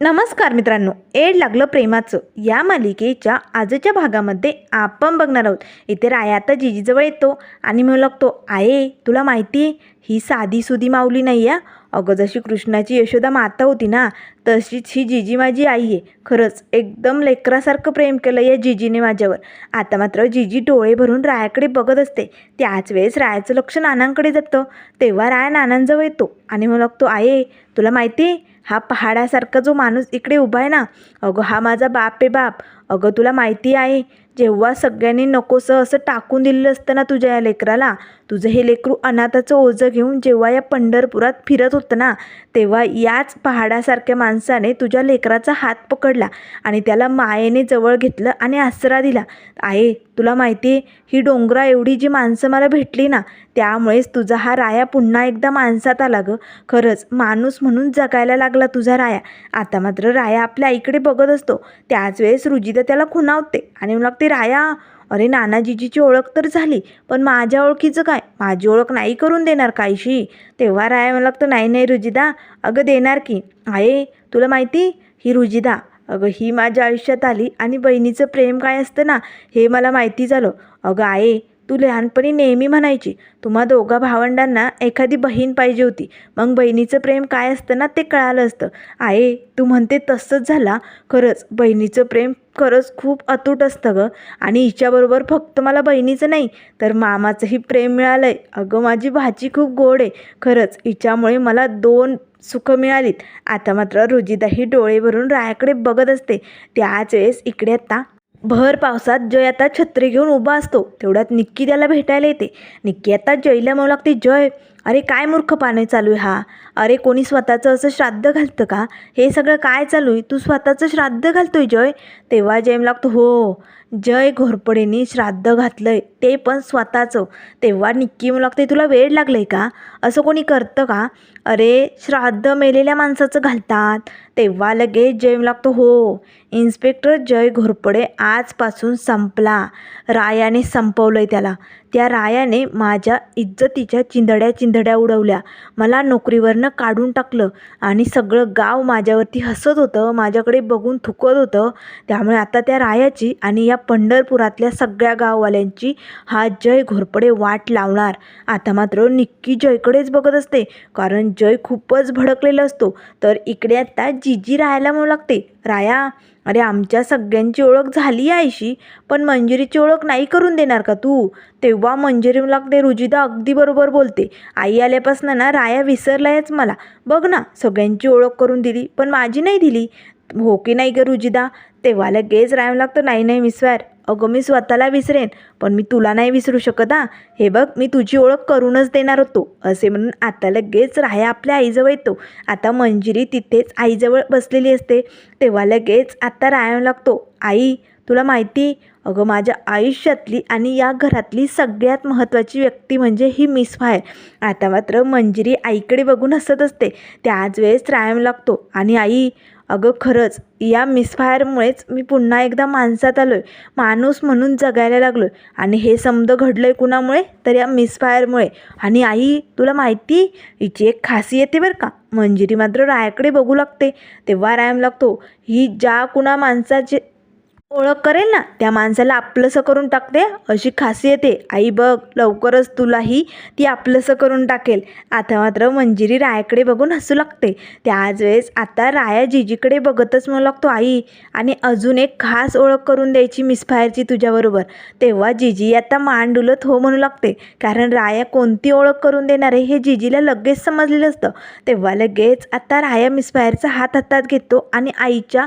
नमस्कार मित्रांनो एड लागलं प्रेमाचं. या मालिकेच्या आजच्या भागामध्ये आपण बघणार आहोत. इथे राया आता जिजीजवळ येतो आणि म्हणू लागतो आहे तुला माहिती आहे ही साधी सुधी माऊली नाही आहे अगं जशी कृष्णाची यशोदा माता होती ना तशीच ही जिजी माझी आई आहे. खरंच एकदम लेकरासारखं प्रेम केलं या जिजीने माझ्यावर. आता मात्र जिजी डोळे भरून रायाकडे बघत असते. त्याच वेळेस रायाचं लक्ष नानांकडे जातं. तेव्हा राया नानांजवळ येतो आणि म्हणू लागतो आहे तुला माहिती आहे हा पहाडासारखा जो माणूस इकडे उभा आहे ना अगं हा माझा बाप आहे बाप. अगं तुला माहिती आहे जेव्हा सगळ्यांनी नकोसं असं टाकून दिलेलं असतं ना तुझ्या या लेकराला तुझं हे लेकरू अनाथाचं ओझं घेऊन जेव्हा या पंढरपुरात फिरत होतं ना तेव्हा याच पहाडासारख्या माणसाने तुझ्या लेकराचा हात पकडला आणि त्याला मायेने जवळ घेतलं आणि आसरा दिला. आहे तुला माहिती आहे ही डोंगरा एवढी जी माणसं मला भेटली ना त्यामुळेच तुझा हा राया पुन्हा एकदा माणसात आला गं. खरंच माणूस म्हणून जगायला लागला तुझा राया. आता मात्र राया आपल्या आईकडे बघत असतो. त्याच वेळेस रुजिता त्याला खुणावते आणि मग राया अरे नानाजीजीची ओळख तर झाली पण माझ्या ओळखीचं काय? माझी ओळख नाही करून देणार कायशी तेव्हा राया मला लागतं नाही नाही रुजिदा अगं देणार की. आहे? तुला माहिती? ही रुजिदा अगं ही माझ्या आयुष्यात आली आणि बहिणीचं प्रेम काय असतं ना हे मला माहिती झालं. अगं आहे तू लहानपणी नेहमी म्हणायची तुम्हा दोघा भावंडांना एखादी बहीण पाहिजे होती. मग बहिणीचं प्रेम काय असतं ना ते कळालं असतं. आहे तू म्हणते तसंच झाला. खरंच बहिणीचं प्रेम खरंच खूप अतूट असतं गं. आणि हिच्याबरोबर फक्त मला बहिणीचं नाही तर मामाचंही प्रेम मिळालं आहे अगं माझी भाची खूप गोड आहे. खरंच हिच्यामुळे मला दोन सुखं मिळालीत. आता मात्र रुजिताही डोळे भरून रायाकडे बघत असते. त्याच वेळेस इकडे आता भर पावसात जय आता छत्री घेऊन उभा असतो. तेवढ्यात निक्की त्याला भेटायला येते. निक्की आता जयला म्हणू लागते जय अरे काय मूर्खपाने चालू आहे हा? अरे कोणी स्वतःचं असं श्राद्ध घालतं का? हे सगळं काय चालू आहे? तू स्वतःचं श्राद्ध घालतोय जय? तेव्हा जय लागतो हो. जय घोरपडेनी श्राद्ध घातलंय ते पण स्वतःचं. तेव्हा निक्की म्हणू लागते तुला वेळ लागलं आहे का? असं कोणी करतं का? अरे श्राद्ध मेलेल्या माणसाचं घालतात. तेव्हा लगेच जय लागतो हो. इन्स्पेक्टर जय घोरपडे आजपासून संपला. रायाने संपवलं आहे त्याला. त्या रायाने माझ्या इज्जतीच्या चिंधड्या चिंधड्या उडवल्या. मला नोकरीवरनं काढून टाकलं आणि सगळं गाव माझ्यावरती हसत होतं माझ्याकडे बघून थुकत होतं. त्यामुळे आता त्या रायाची आणि या पंढरपुरातल्या सगळ्या गाववाल्यांची हा जय घोरपडे वाट लावणार. आता मात्र निक्की जयकडेच बघत असते. कारण जय खूपच भडकलेला असतो. तर इकडे आता जिजी राहायला म्हणू लागते. राया अरे आमच्या सगळ्यांची ओळख झाली आईशी पण मंजिरीची ओळख नाही करून देणार का तू? तेव्हा मंजुरी लागते रुजिदा अगदी बरोबर बोलते. आई आल्यापासून ना राया विसरलायच मला. बघ ना सगळ्यांची ओळख करून दिली पण माझी नाही दिली. हो की नाही ग रुजिदा तेव्हा लगेच राहावं लागतं नाही नाही मिसवार अगं मी स्वतःला विसरेन पण मी तुला नाही विसरू शकत हा. हे बघ मी तुझी ओळख करूनच देणार होतो असे म्हणून आता लगेच राह्या आपल्या आईजवळ येतो. आता मंजिरी तिथेच आईजवळ बसलेली असते तेव्हा लगेच आता राहावं लागतो. आई तुला माहिती? अगं माझ्या आयुष्यातली आणि या घरातली सगळ्यात महत्त्वाची व्यक्ती म्हणजे ही मिस फायर आता मात्र मंजिरी आईकडे बघून हसत असते. त्याच वेळेस रायम लागतो. आणि आई अगं खरंच या मिसफायरमुळेच मी पुन्हा एकदा माणसात आलो आहे माणूस म्हणून जगायला लागलो आहे आणि हे समद घडलं आहे कुणामुळे? तर या मिसफायरमुळे आणि आई तुला माहिती? हिची एक खासी येते बरं का. मंजिरी मात्र रायाकडे बघू लागते. तेव्हा रायम लागतो. ही ज्या कुणा माणसाचे ओळख करेल ना? त्या माणसाला आपलंसं करून टाकते अशी खासियत आहे. आई बघ लवकरच तुलाही ती आपलंसं करून टाकेल. आता मात्र मंजिरी रायाकडे बघून हसू लागते. त्याच वेळेस आता राया जिजीकडे बघतच म्हणू लागतो आई आणि अजून एक खास ओळख करून द्यायची मिसफायरची तुझ्याबरोबर. तेव्हा जिजी आता मान डुलत हो म्हणू लागते. कारण राया कोणती ओळख करून देणार आहे हे जिजीला लगेच समजलेलं असतं. तेव्हा लगेच आता राया मिसफायरचा हात हातात घेतो आणि आईच्या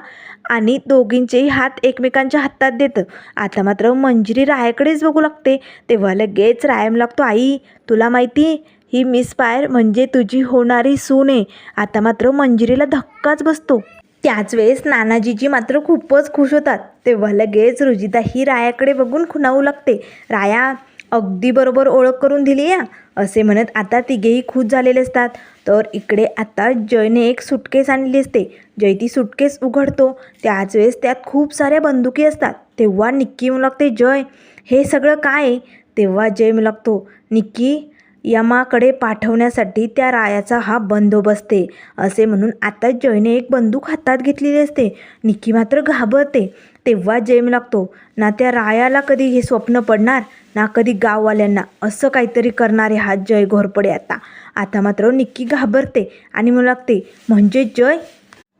आणि दोघींचेही हात एकमेकांच्या हातात देतं. आता मात्र मंजिरी रायाकडेच बघू लागते. तेव्हा लगेच रायम लागतो आई तुला माहिती ही मिस फायर म्हणजे तुझी होणारी सून आहे. आता मात्र मंजिरीला धक्काच बसतो. त्याच वेळेस नानाजीजी मात्र खूपच खुश होतात. तेव्हा लगेच रुजिता ही रायाकडे बघून खुणावू लागते. राया अगदी बरोबर ओळख करून दिली या. असे म्हणत आता तिघेही खुश झालेले असतात. तर इकडे आता जयने एक सुटकेस आणलेली असते. जय ती सुटकेस उघडतो. त्याच वेळेस त्यात खूप साऱ्या बंदुकी असतात. तेव्हा निक्की म्हणू लागते जय हे सगळं काय आहे? तेव्हा जय म्हणू लागतो निक्की यमाकडे पाठवण्यासाठी त्या रायाचा हा बंदोबस्त आहे. असे म्हणून आता जयने एक बंदूक हातात घेतलेली असते. निक्की मात्र घाबरते. तेव्हा जय लागतो. ना त्या रायाला कधी हे स्वप्न पडणार ना कधी गाववाल्यांना असं काहीतरी करणारे हा जय घोरपडे आता. आता मात्र निक्की घाबरते आणि मला लागते म्हणजे जय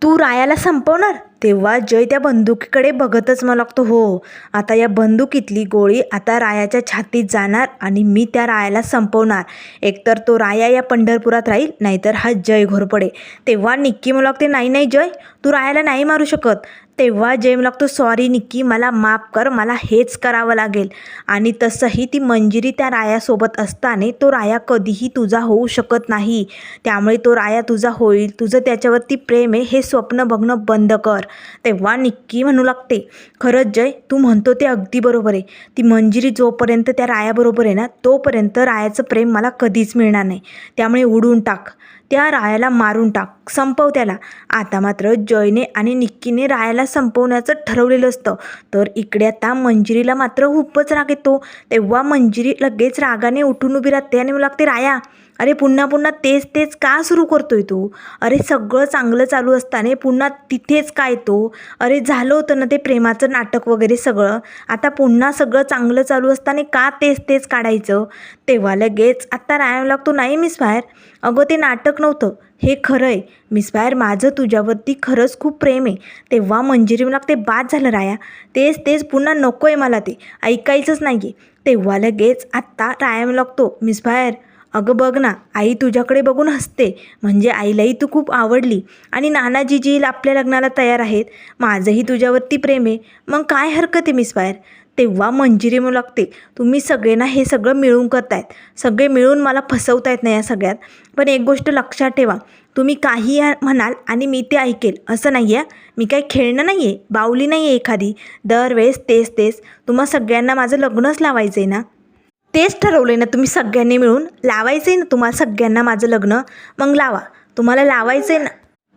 तू रायाला संपवणार? तेव्हा जय त्या बंदुकीकडे बघतच मला लागतो हो आता या बंदुकीतली गोळी आता रायाच्या छातीत जाणार आणि मी त्या रायाला संपवणार. एकतर तो राया या पंढरपुरात राहील नाहीतर हा जय घोरपडे. तेव्हा निक्की मला लागते नाही नाही जय तू रायाला नाही मारू शकत. तेव्हा जय मला लागतो सॉरी निक्की मला माफ कर मला हेच करावं लागेल. आणि तसंही ती मंजिरी त्या रायासोबत असताना तो राया कधीही तुझा होऊ शकत नाही. त्यामुळे तो राया तुझा होईल. तुझं त्याच्यावरती प्रेम आहे हे स्वप्न बघणं बंद कर. तेव्हा निक्की म्हणू लागते खरंच जय तू म्हणतो ते अगदी बरोबर आहे. ती मंजिरी जोपर्यंत त्या रायाबरोबर आहे ना तोपर्यंत रायाचं प्रेम मला कधीच मिळणार नाही. त्यामुळे उडून टाक. त्या रायाला मारून टाक संपव त्याला. आता मात्र जयने आणि निक्कीने रायाला संपवण्याचं ठरवलेलं असतं. तर इकडे आता मंजिरीला मात्र खूपच राग येतो. तेव्हा मंजिरी लगेच रागाने उठून उभी राहते आणि मला लागते राया अरे पुन्हा पुन्हा तेच तेच का सुरू करतो आहे तू? अरे सगळं चांगलं चालू असताना पुन्हा तिथेच काय तो? अरे झालं होतं ना ते प्रेमाचं नाटक वगैरे सगळं? आता पुन्हा सगळं चांगलं चालू असताना का तेच तेच काढायचं? तेव्हा लगेच आत्ता राहायला लागतो नाही मिस बाहेर? अगं ते नाटक नव्हतं. हे खरं आहे मिस बाहेर माझं तुझ्यावरती खरंच खूप प्रेम आहे. तेव्हा मंजिरी मला ते बाद झालं राया. तेच तेच पुन्हा नको आहे मला ते. ऐकायचंच नाही आहे तेव्हा लगेच आत्ता रायम लागतो मिस बाहेर. अगं बघ ना आई तुझ्याकडे बघून हसते. म्हणजे आईलाही तू खूप आवडली. आणि नाना आपल्या लग्नाला तयार आहेत माझंही तुझ्यावरती प्रेम आहे. मग काय हरकत आहे मिस बाहेर तेव्हा मंजिरी म्हणू लागते तुम्ही सगळे ना हे सगळं मिळून करतायत. सगळे मिळून मला फसवतायत ना या सगळ्यात. पण एक गोष्ट लक्षात ठेवा. तुम्ही काही या- म्हणाल आणि मी ते ऐकेल. असं नाही आहे मी काही खेळणं नाही आहे बावली नाही आहे एखादी. दरवेळेस तेच तेच. तुम्हा सगळ्यांना माझं लग्नच लावायचं आहे ना? तेच ठरवलं आहे ना तुम्ही सगळ्यांनी मिळून. लावायचं आहे ना तुम्हाला सगळ्यांना माझं लग्न? मग लावा. तुम्हाला लावायचं आहे ना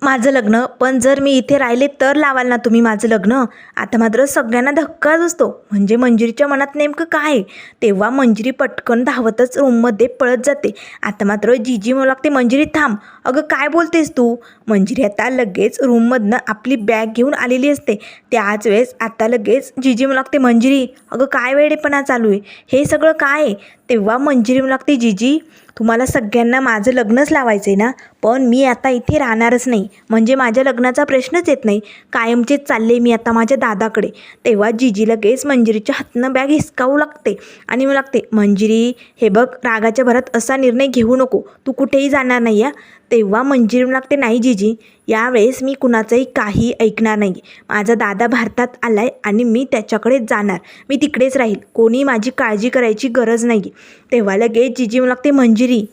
माझं लग्न पण जर मी इथे राहिले तर लावाल ना तुम्ही माझं लग्न? आता मात्र सगळ्यांना धक्काच असतो म्हणजे मंजिरीच्या मनात नेमकं काय? आहे? तेव्हा मंजिरी पटकन धावतच रूममध्ये पळत जाते. आता मात्र जीजी म्हणू लागते मंजिरी थांब. अगं काय बोलतेस तू? मंजिरी आता लगेच रूममधनं आपली बॅग घेऊन आलेली असते. त्याच वेळेस आता लगेच जीजी म्हणू लागते मंजिरी अगं काय वेडेपणा चालू आहे? हे सगळं काय आहे? तेव्हा मंजिरी लागते जीजी तुम्हाला सगळ्यांना माझं लग्नच लावायचं आहे ना? पण मी आता इथे राहणारच नाही. म्हणजे माझ्या लग्नाचा प्रश्नच येत नाही. कायमचेच चालले मी आता माझ्या दादाकडे. तेव्हा जिजी लगेच मंजिरीच्या हातनं बॅग हिसकावू लागते आणि मग लागते मंजिरी हे बघ रागाच्या भरात असा निर्णय घेऊ नको. तू कुठेही जाणार नाही या तेव्हा मंजिरी लागते नाही जिजी? यावेळेस मी कुणाचंही काही ऐकणार नाही. माझा दादा भारतात आलाय आणि मी त्याच्याकडे जाणार. मी तिकडेच राहील. कोणी माझी काळजी करायची गरज नाही. तेव्हा लगेच जिजी मला लागते मंजिरी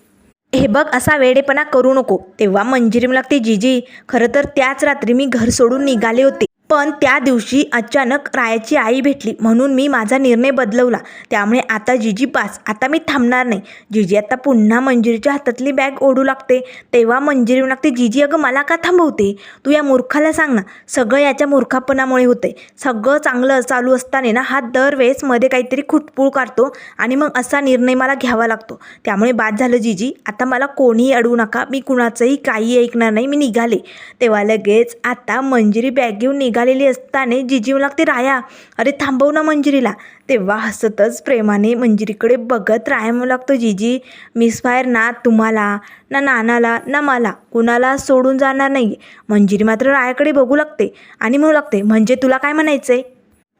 हे बघ असा वेडेपणा करू नको. तेव्हा मंजिरी मला लागते जिजी खरं तर त्याच रात्री मी घर सोडून निघाले होते. पण त्या दिवशी अचानक रायाची आई भेटली म्हणून मी माझा निर्णय बदलवला. त्यामुळे आता जिजी पास. आता मी थांबणार नाही. जिजी आता पुन्हा मंजिरीच्या हातातली बॅग ओढू लागते. तेव्हा मंजिरी लागते जिजी अगं मला का थांबवते? तू या मूर्खाला सांग ना. सगळं याच्या मूर्खापणामुळे होते. सगळं चांगलं चालू असताना ना हा दरवेळेस मध्ये काहीतरी खुटपूळ काढतो आणि मग असा निर्णय मला घ्यावा लागतो. त्यामुळे बाद झालं जिजी. आता मला कोणीही अडवू नका. मी कुणाचंही काही ऐकणार नाही. मी निघाले. तेव्हा लगेच आता मंजिरी बॅग घेऊन निघा निघालेली असताना जिजी मला लागते राया अरे थांबव ना मंजिरीला. तेव्हा हसतच प्रेमाने मंजिरीकडे बघत राया म्हणू लागतो जिजी मिस फायर ना तुम्हाला ना नानाला ना मला कुणाला सोडून जाणार नाही मंजिरी मात्र रायाकडे बघू लागते आणि म्हणू लागते म्हणजे तुला काय म्हणायचं आहे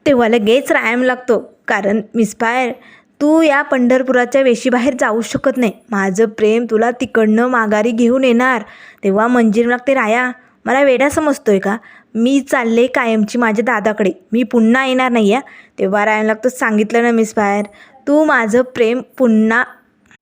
तेव्हा लगेच रायाम लागतो कारण मिसफायर तू या पंढरपुराच्या वेशीबाहेर जाऊ शकत नाही. माझं प्रेम तुला तिकडनं माघारी घेऊन येणार. तेव्हा मंजिरी लागते राया मला वेडा समजतोय का? मी चालले कायमची माझ्या दादाकडे. मी पुन्हा येणार नाही आहे तेव्हा रायाम लागतो सांगितलं ना मिसफायर तू माझं प्रेम पुन्हा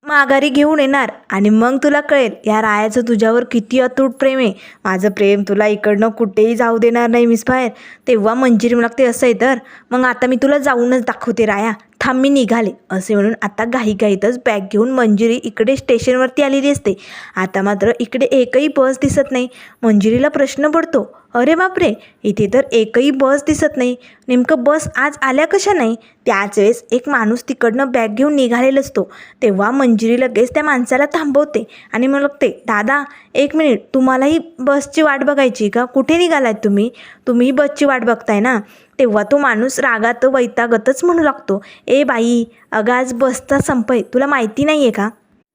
माघारी घेऊन येणार आणि मग तुला कळेल या रायाचं तुझ्यावर किती अतूट प्रेम आहे. माझं प्रेम तुला इकडनं कुठेही जाऊ देणार नाही मिस बाहेर. तेव्हा मंजिरी लागते असं आहे तर मग आता मी तुला जाऊनच दाखवते राया. थांब मी निघाले. असे म्हणून आता घाईघाईतच बॅग घेऊन मंजिरी इकडे स्टेशनवरती आलेली असते. आता मात्र इकडे एकही बस दिसत नाही. मंजिरीला प्रश्न पडतो अरे बापरे इथे तर एकही बस दिसत नाही. नेमकं बस आज आल्या कशा नाही? त्याच वेळेस एक माणूस तिकडनं बॅग घेऊन निघालेला असतो. तेव्हा मंजिरी लगेच त्या माणसाला थांबवते आणि मग ते दादा एक मिनिट तुम्हालाही बसची वाट बघायची का? कुठे निघालात तुम्ही? तुम्ही बसची वाट बघताय ना? तेव्हा तो माणूस रागात वैतागतच म्हणू लागतो ए बाई अगं आज बसचा संप आहे तुला माहिती नाही आहे का?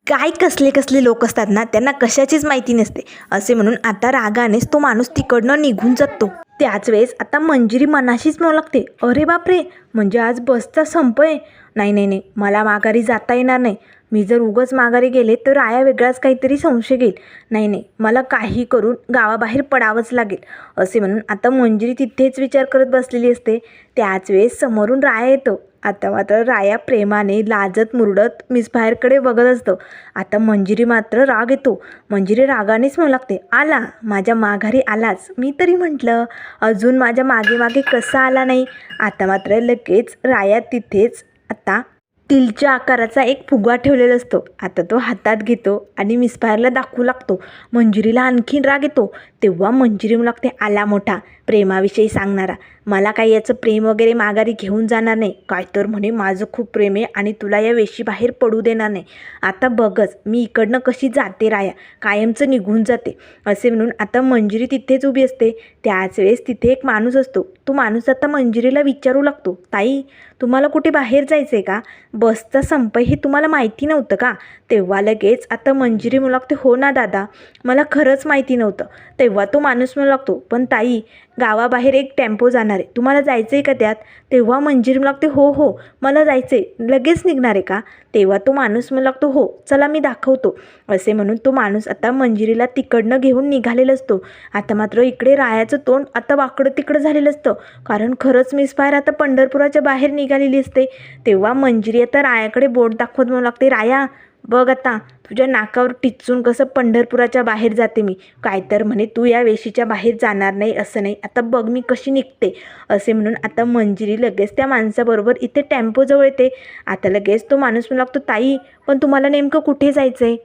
काय कसले कसले लोक असतात ना त्यांना कशाचीच माहिती नसते. असे म्हणून आता रागानेच तो माणूस तिकडनं निघून जातो. त्याच वेळेस आता मंजिरी मनाशीच म्हणू लागते अरे बापरे म्हणजे आज बसचा संप आहे नाही नाही नाही मला माघारी जाता येणार नाही. मी जर उगच माघारी गेले तर आया वेगळाच काहीतरी संशय घेईल. नाही नाही मला काही करून गावाबाहेर पडावंच लागेल. असे म्हणून आता मंजिरी तिथेच विचार करत बसलेली असते. त्याच वेळेस समोरून राया येतो. आता मात्र राया प्रेमाने लाजत मुरडत मिसबाहेरकडे बघत असतो. आता मंजिरी मात्र राग येतो. मंजिरी रागानेच म्हणू लागते. आला माझ्या माघारी आलाच. मी तरी म्हटलं अजून माझ्या मागे मागे कसा आला नाही? आता मात्र लगेच राया तिथेच आता तिलच्या आकाराचा एक फुगा ठेवलेला असतो. आता तो हातात घेतो आणि मिसफायरला दाखवू लागतो. मंजिरीला आणखीन राग येतो. तेव्हा मंजिरी लागते आला मोठा प्रेमाविषयी सांगणारा. मला काही याचं प्रेम वगैरे माघारी घेऊन जाणार नाही. काय तर म्हणे माझं खूप प्रेम आहे आणि तुला या वेशी बाहेर पडू देणार नाही. आता बघच मी इकडनं कशी जाते राया? कायमचं निघून जाते. असे म्हणून आता मंजिरी तिथेच उभी असते. त्याच वेळेस तिथे एक माणूस असतो. तो माणूस आता मंजिरीला विचारू लागतो ताई तुम्हाला कुठे बाहेर जायचं आहे का? बसचा संप हे तुम्हाला माहिती नव्हतं का? तेव्हा लगेच आता मंजिरी म्हणू लागते हो ना दादा मला खरंच माहिती नव्हतं. तेव्हा तो माणूस म्हणू लागतो पण ताई गावाबाहेर एक टेम्पो जाणार आहे. तुम्हाला जायचं आहे का त्यात? तेव्हा मंजिरी मला लागते हो हो मला जायचं आहे लगेच निघणार आहे का? तेव्हा तो माणूस मला लागतो हो चला मी दाखवतो. असे म्हणून तो माणूस आता मंजिरीला तिकडनं घेऊन निघालेला असतो. आता मात्र इकडे रायाचं तोंड आता वाकडं तिकडं झालेलं असतं. कारण खरंच मिसफायर आता पंढरपुराच्या बाहेर निघालेली असते. तेव्हा मंजिरी आता रायाकडे बोट दाखवत म्हणू लागते राया बघ आता तुझ्या नाकावर टिचून कसं पंढरपुराच्या बाहेर जाते मी. काय तर म्हणे तू या वेशीच्या बाहेर जाणार नाही असं नाही. आता बघ मी कशी निघते असे म्हणून आता मंजिरी लगेच त्या माणसाबरोबर इथे टेम्पोजवळ येते. आता लगेच तो माणूस म्हणू लागतो ताई पण तुम्हाला नेमकं कुठे जायचं आहे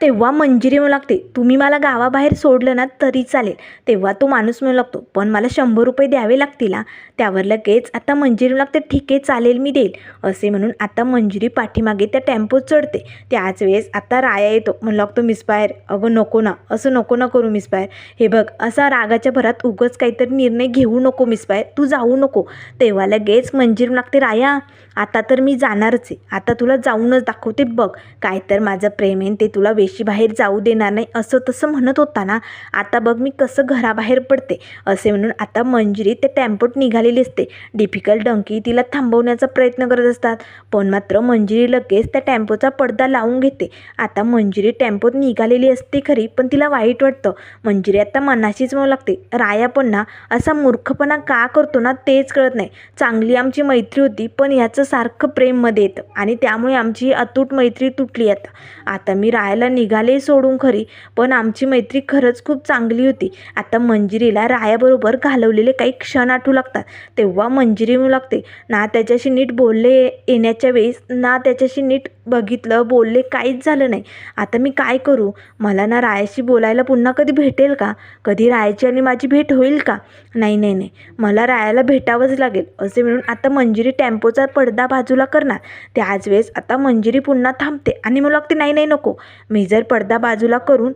तेव्हा मंजिरी म्हणू लागते. तुम्ही मला गावाबाहेर सोडलं ना तरी चालेल. तेव्हा तो माणूस म्हणू लागतो पण मला शंभर रुपये द्यावे लागतील त्यावर लगेच आता मंजिरी म्हणू लागते ठीक आहे चालेल मी देईल. असे म्हणून आता मंजिरी पाठीमागे त्या टेम्पोत चढते. त्याच वेळेस आता राया येतो. म्हणू लागतो मिसबाहेर अगं नको ना असं नको ना करू मिसबाहेर हे बघ असा रागाच्या भरात उगंच काहीतरी निर्णय घेऊ नको मिसबाहेर तू जाऊ नको. तेव्हा लगेच मंजिरी म्हणू लागते राया आता तर मी जाणारच आहे. आता तुला जाऊनच दाखवते बघ. काय तर माझं प्रेम आहे ते तुला वेशी बाहेर जाऊ देणार नाही असं तसं म्हणत होता ना आता बघ मी कसं घराबाहेर पडते. असे म्हणून आता मंजिरी ते टॅम्पोट निघालेली असते. डिफिकल्ट डंकी तिला थांबवण्याचा प्रयत्न करत असतात. पण मात्र मंजिरी लगेच त्या टेम्पोचा पडदा लावून घेते. आता मंजिरी टेम्पोत निघालेली असते खरी पण तिला वाईट वाटतं. मंजिरी आता मनाशीच म्हणू लागते राया पण ना असा मूर्खपणा का करतो ना तेच कळत नाही. चांगली आमची मैत्री होती पण याचं सारखं प्रेममध्ये येतं आणि त्यामुळे आमची अतूट मैत्री तुटली आता. आता मी रायाला निघाले सोडून खरी. पण आमची मैत्री खरंच खूप चांगली होती. आता मंजिरीला रायाबरोबर घालवलेले काही क्षण आठवू लागतात. तेव्हा मंजिरी म्हणू लागते ना त्याच्याशी नीट बोलले येण्याच्या वेळेस ना त्याच्याशी नीट बघितलं बोलले काहीच झालं नाही. आता मी काय करू? मला ना रायाशी बोलायला पुन्हा कधी भेटेल का? कधी रायाची आणि माझी भेट होईल का? नाही नाही नाही. मला रायाला भेटावंच लागेल असे म्हणून आता मंजिरी टेम्पोचा पडदा बाजूला करणार. त्याच वेळेस आता मंजिरी पुन्हा थांबते आणि मला लागते नाही नाही नको. मी जर पडदा बाजूला करून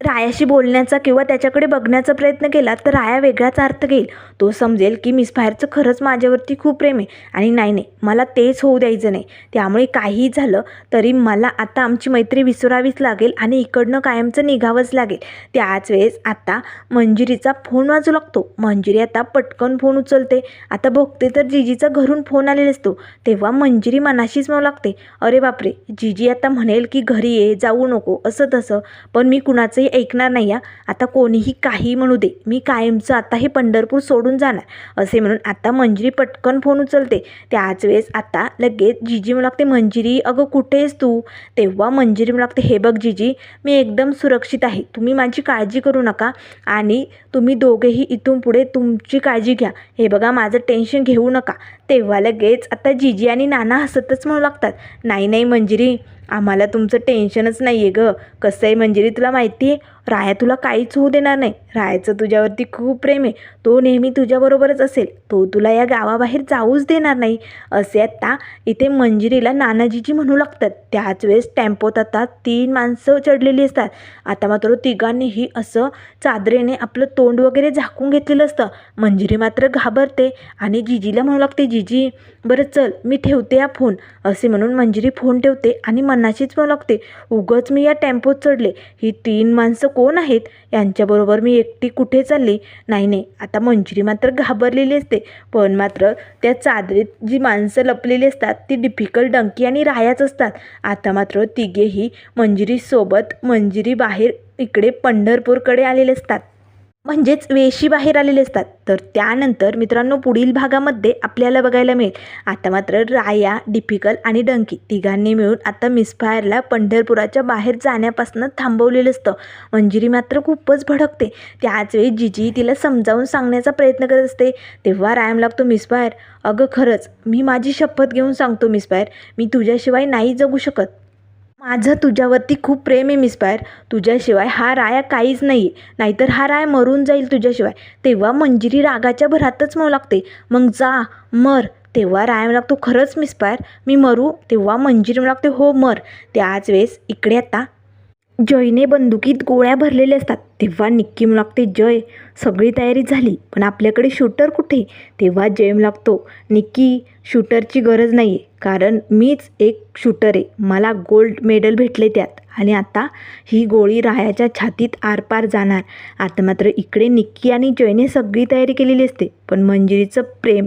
रायाशी बोलण्याचा किंवा त्याच्याकडे बघण्याचा प्रयत्न केला तर राया वेगळाच अर्थ घेईल. तो समजेल की मिसफायरचं खरंच माझ्यावरती खूप प्रेम आहे. आणि नाही नाही मला तेच होऊ द्यायचं नाही. त्यामुळे काहीही झालं तरी मला आता आमची मैत्री विसरावीच लागेल आणि इकडनं कायमचं निघावंच लागेल. त्याच वेळेस आता मंजिरीचा फोन वाजू लागतो. मंजिरी आता पटकन फोन उचलते. आता बघते तर जिजीचा घरून फोन आलेला असतो. तेव्हा मंजिरी मनाशीच म्हणू लागते. अरे बापरे जिजी आता म्हणेल की घरी ये जाऊ नको असं तसं. पण मी कुणाचंही ऐकणार नाही या आता कोणीही काही म्हणू दे. मी कायमचं आता हे पंढरपूर सोडून जाणार. असे म्हणून आता मंजिरी पटकन फोन उचलते. त्याच वेळेस आता लगेच जिजी म्हणू लागते मंजिरी अगं कुठेस तू? तेव्हा मंजिरी म्हणू लागते हे बघ जिजी मी एकदम सुरक्षित आहे. तुम्ही माझी काळजी करू नका आणि तुम्ही दोघेही इथून पुढे तुमची काळजी घ्या. हे बघा माझं टेन्शन घेऊ नका. तेव्हा लगेच आता जिजी आणि नाना हसतच म्हणू लागतात. नाही नाही मंजिरी आम्हाला तुमचं टेन्शनच नाही आहे गं. कसं आहे मंजिरी तुला माहिती आहे राया तुला काहीच होऊ देणार नाही. रायाचं तुझ्यावरती खूप प्रेम आहे. तो नेहमी तुझ्याबरोबरच असेल. तो तुला या गावाबाहेर जाऊच देणार नाही. असे आता इथे मंजिरीला नानाजीजी म्हणू लागतात. त्याच वेळेस टेम्पोत आता तीन माणसं चढलेली असतात. आता मात्र तिघांनीही असं चादरेने आपलं तोंड तोंड वगैरे झाकून घेतलेलं असतं. मंजिरी मात्र घाबरते आणि जिजीला म्हणू लागते जिजी बरं चल मी ठेवते हा फोन असे म्हणून मंजिरी फोन ठेवते आणि मनाशीच म्हणू लागते उगंच मी या टेम्पोत चढले. ही तीन माणसं कोण आहेत? यांच्याबरोबर मी एकटी कुठे चालली? नाही नाही आता मंजिरी मात्र घाबरलेली असते. पण मात्र त्या चादरीत जी माणसं लपलेली असतात ती डिफिकल्ट डंकी आणि रायाच असतात. आता मात्र तिघेही मंजिरीसोबत मंजिरी बाहेर इकडे पंढरपूरकडे आलेले असतात. म्हणजेच वेशी बाहेर आलेले असतात. तर त्यानंतर मित्रांनो पुढील भागामध्ये आपल्याला बघायला मिळेल. आता मात्र राया डिफिकल आणि डंकी तिघांनी मिळून आता मिसफायरला पंढरपुराच्या बाहेर जाण्यापासून थांबवलेलं असतं. मंजिरी मात्र खूपच भडकते. त्याचवेळी जिजी तिला समजावून सांगण्याचा प्रयत्न करत असते. तेव्हा रायम लागतो मिसफायर अगं खरंच मी माझी शपथ घेऊन सांगतो मिसफायर मी तुझ्याशिवाय नाही जगू शकत. माझं तुझ्यावरती खूप प्रेम आहे मिसपायर तुझ्याशिवाय हा राया काहीच नाही. आहे नाहीतर हा राया मरून जाईल तुझ्याशिवाय. तेव्हा मंजिरी रागाच्या भरातच म्हणू लागते. मग जा मर. तेव्हा राया म्हणू लागतो खरंच मिसपायर मी मरू. तेव्हा मंजिरी म्हणू लागते हो मर. त्याच वेळेस इकडे आता जयने बंदुकीत गोळ्या भरलेल्या असतात. तेव्हा निक्की लागते जय सगळी तयारी झाली पण आपल्याकडे शूटर कुठे? तेव्हा जय लागतो निक्की शूटरची गरज नाही आहे कारण मीच एक शूटर आहे. मला गोल्ड मेडल भेटले त्यात. आणि आता ही गोळी रायाच्या छातीत आरपार जाणार. आता मात्र इकडे निक्की आणि जयने सगळी तयारी केलेली असते. पण मंजिरीचं प्रेम